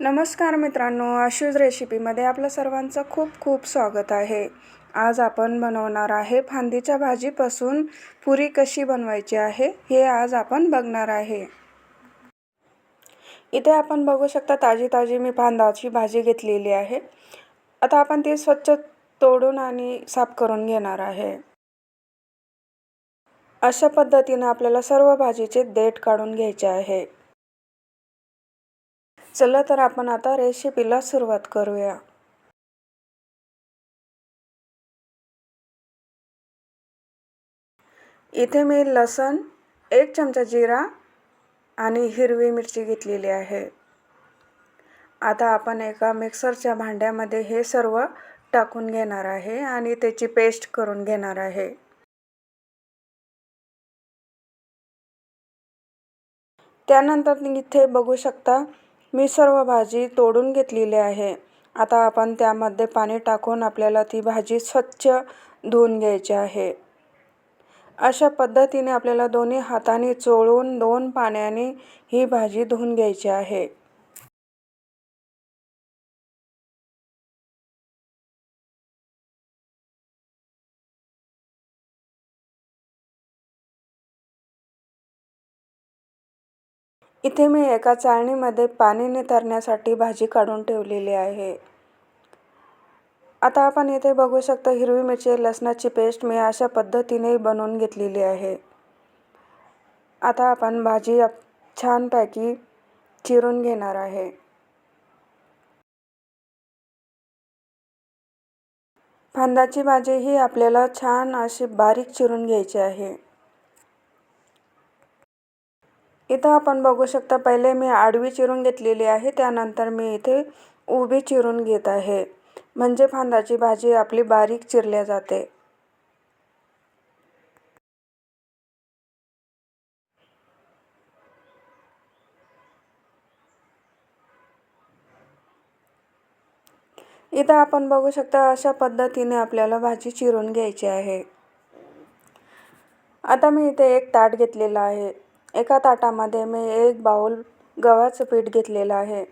नमस्कार मित्रांनो आशूज रेसिपीमध्ये आपलं सर्वांचं खूप खूप स्वागत आहे. आज आपण बनवणार आहे फांदीच्या भाजीपासून पुरी कशी बनवायची आहे हे आज आपण बघणार आहे. इथे आपण बघू शकता ताजी ताजी मी फांदाची भाजी घेतलेली आहे. आता आपण ती स्वच्छ तोडून आणि साफ करून घेणार आहे. अशा पद्धतीनं आपल्याला सर्व भाजीचे देठ काढून घ्यायचे आहे. चला तर आपण आता रेसिपीला सुरुवात करूया. इथे मी लसण एक चमचा जिरा आणि हिरवी मिरची घेतलेली आहे. आता आपण एका मिक्सरच्या भांड्यामध्ये हे सर्व टाकून घेणार आहे आणि त्याची पेस्ट करून घेणार आहे. त्यानंतर इथे बघू शकता मी सर्व भाजी तोडून घेतलेली आहे. आता आपण त्यामध्ये पाणी टाकून आपल्याला ती भाजी स्वच्छ धुवून घ्यायची आहे. अशा पद्धतीने आपल्याला दोन्ही हाताने चोळून दोन पाण्याने ही भाजी धुवून घ्यायची आहे. इथे मी एका चाळणीमध्ये पाणी नितरण्यासाठी भाजी काढून ठेवलेली आहे. आता आपण इथे बघू शकता हिरवी मिरची लसणाची पेस्ट मी अशा पद्धतीने बनवून घेतलेली आहे. आता आपण भाजी छानपैकी चिरून घेणार आहे. फांदाची भाजी ही आपल्याला छान अशी बारीक चिरून घ्यायची आहे. इथं आपण बघू शकता पहिले मी आडवी चिरून घेतलेली आहे त्यानंतर मी इथे उभी चिरून घेत आहे. म्हणजे फांदाची भाजी आपली बारीक चिरल्या जाते. इथं आपण बघू शकता अशा पद्धतीने आपल्याला भाजी चिरून घ्यायची आहे. आता मी इथे एक ताट घेतलेला आहे. एका ताटामध्ये मी एक बाऊल गव्हाचं पीठ घेतलेलं आहे.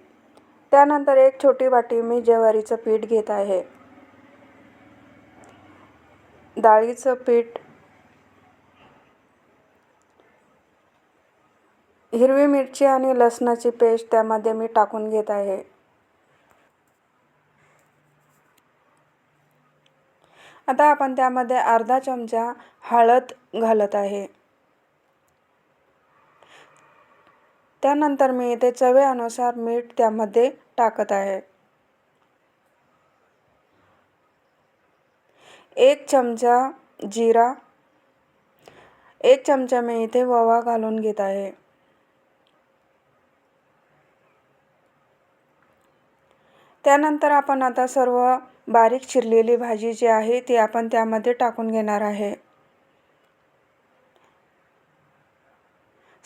त्यानंतर एक छोटी वाटी मी ज्वारीचं पीठ घेत आहे. डाळीचं पीठ हिरवी मिरची आणि लसणाची पेस्ट त्यामध्ये मी टाकून घेत आहे. आता आपण त्यामध्ये अर्धा चमचा हळद घालत आहे. त्यानंतर मी इथे चवीनुसार मीठ त्यामध्ये टाकत आहे. एक चमचा जिरा एक चमचा मी इथे ववा घालून घेत आहे. त्यानंतर आपण आता सर्व बारीक चिरलेली भाजी जी आहे ती आपण त्यामध्ये टाकून घेणार आहे.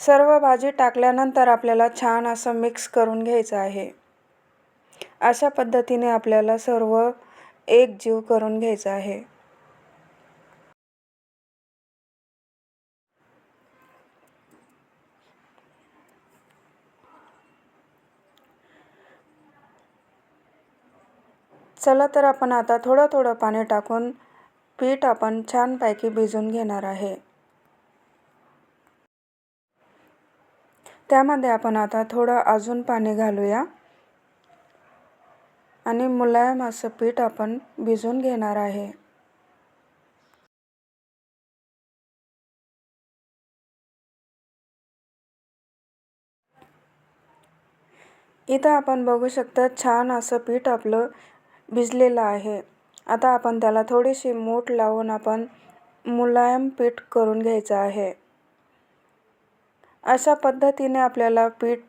सर्व भाजी टाकल्यानंतर आपल्याला छान असं मिक्स करून घ्यायचं आहे. अशा पद्धतीने आपल्याला सर्व एक जीव करून घ्यायचा आहे. चला तर आपण आता थोडं थोडं पाणी टाकून पीठ आपण छानपैकी भिजून घेणार आहे. त्यामध्ये आपण आता थोडं अजून पाणी घालूया. आणि मुलायम असं पीठ आपण भिजून घेणार आहे. इथं आपण बघू शकता छान असं पीठ आपलं भिजलेलं आहे. आता आपण त्याला थोडीशी मूठ लावून आपण मुलायम पीठ करून घ्यायचं आहे. अशा पद्धतीने आपल्याला पीठ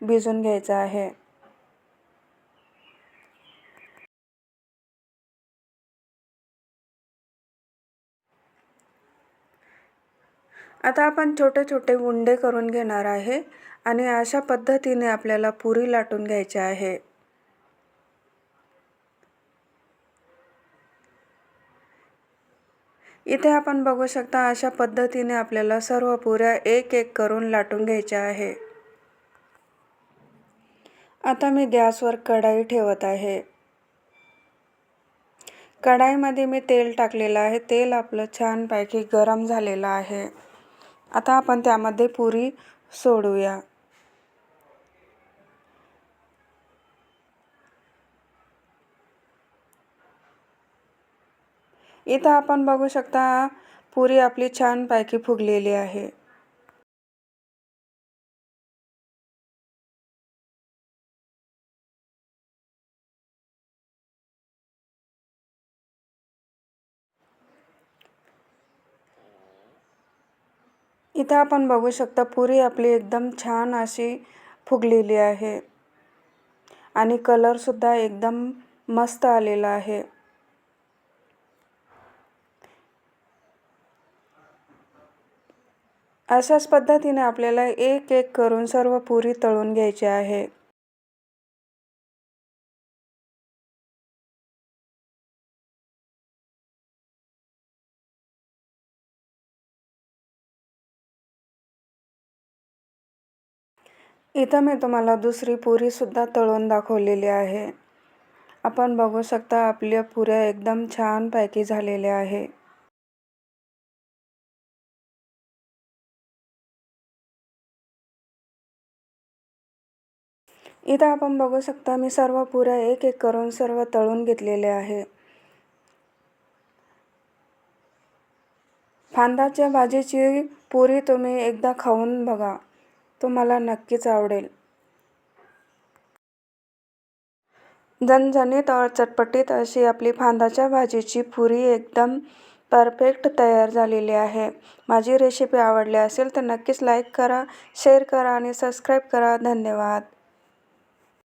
भिजून घ्यायचं आहे. आता आपण छोटे छोटे उंडे करून घेणार आहे आणि अशा पद्धतीने आपल्याला पुरी लाटून घ्यायची आहे. इथे आपण बघू शकता अशा पद्धतीने आपल्याला सर्व पुऱ्या एक एक करून लाटून घ्यायच्या आहे. आता मी गॅसवर कढाई ठेवत आहे. कढाईमध्ये मी तेल टाकलेलं आहे. तेल आपलं छानपैकी गरम झालेलं आहे. आता आपण त्यामध्ये पुरी सोडूया. इथं आपण बघू शकता पुरी आपली छानपैकी फुगलेली आहे. इथं आपण बघू शकता पुरी आपली एकदम छान अशी फुगलेली आहे. आणि कलरसुद्धा एकदम मस्त आलेला आहे. अशाच पद्धतीने आपल्याला एक एक करून सर्व पुरी तळून घ्यायची आहे. इथं मी तुम्हाला दुसरी पुरीसुद्धा तळून दाखवलेली आहे. आपण बघू शकता आपल्या पुऱ्या एकदम छानपैकी झालेल्या आहे. इथं आपण बघू शकता मी सर्व पुऱ्या एक एक करून सर्व तळून घेतलेले आहे. फांदाच्या भाजीची पुरी तुम्ही एकदा खाऊन बघा. तुम्हाला नक्कीच आवडेल. झणझणीत और चटपटीत अशी आपली फांदाच्या भाजीची पुरी एकदम परफेक्ट तयार झालेली आहे. माझी रेसिपी आवडली असेल तर नक्कीच लाईक करा शेअर करा आणि सबस्क्राईब करा. धन्यवाद.